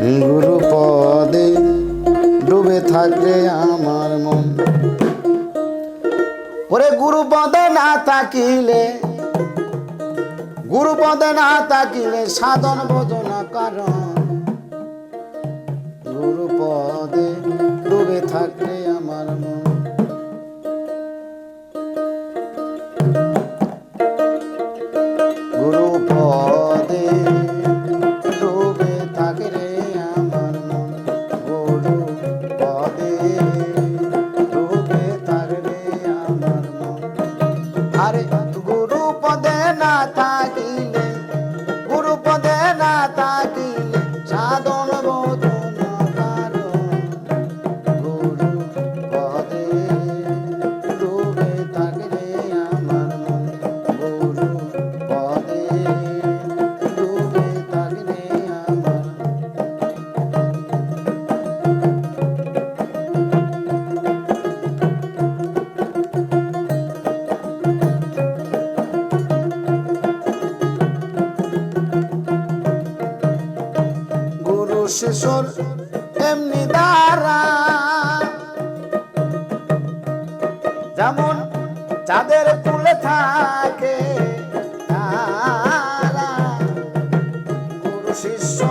গুরু পদে ডুবে থাকে আমার মন। ওরে গুরু পদে না থাকিলে, গুরু পদে না থাকিলে সাধন বোঝনা কারণ। শিশুর এমনি দ্বারা যেমন যাদের তুলে থাকে তারা। গুরু শিষ্যর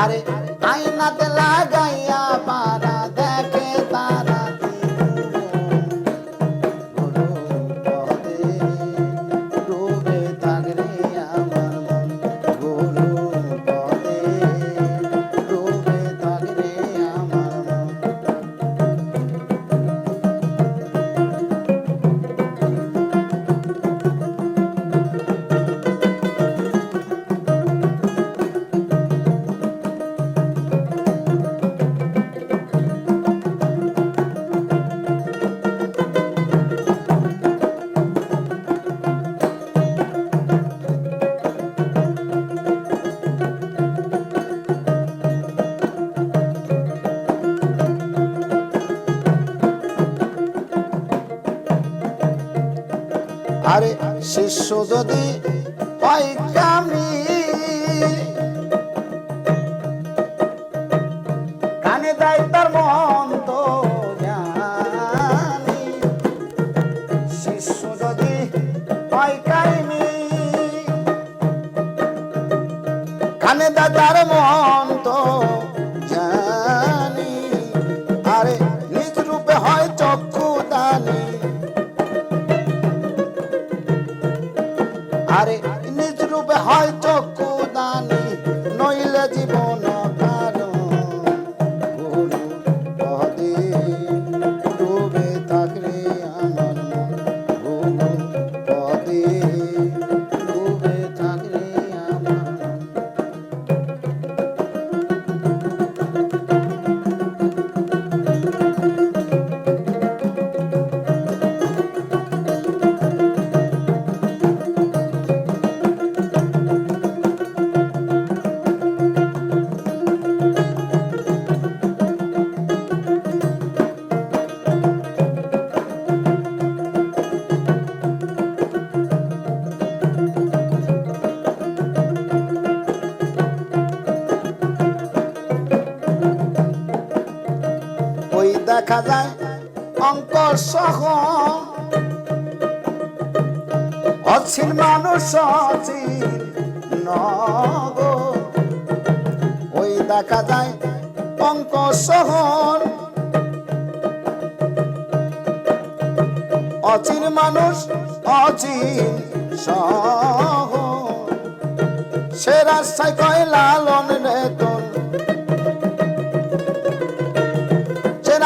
আরে আয়নাতে লাগাইয়া আরে শিষ্য যদি হয় কামি কানে দেয় তার মন তো জ্ঞানী। শিষ্য যদি হয় কামি কানে দেয় তার জানি আরে নিজ রূপে হয় চক্ষু জীবন দেখা যায় অঙ্ক সহ। অছিল মানুষ অচিল নগ। ওই দেখা যায় অঙ্ক শহর অচিন মানুষ অচিন সহ। সে রাস্তায় কয়, লালন রে তোর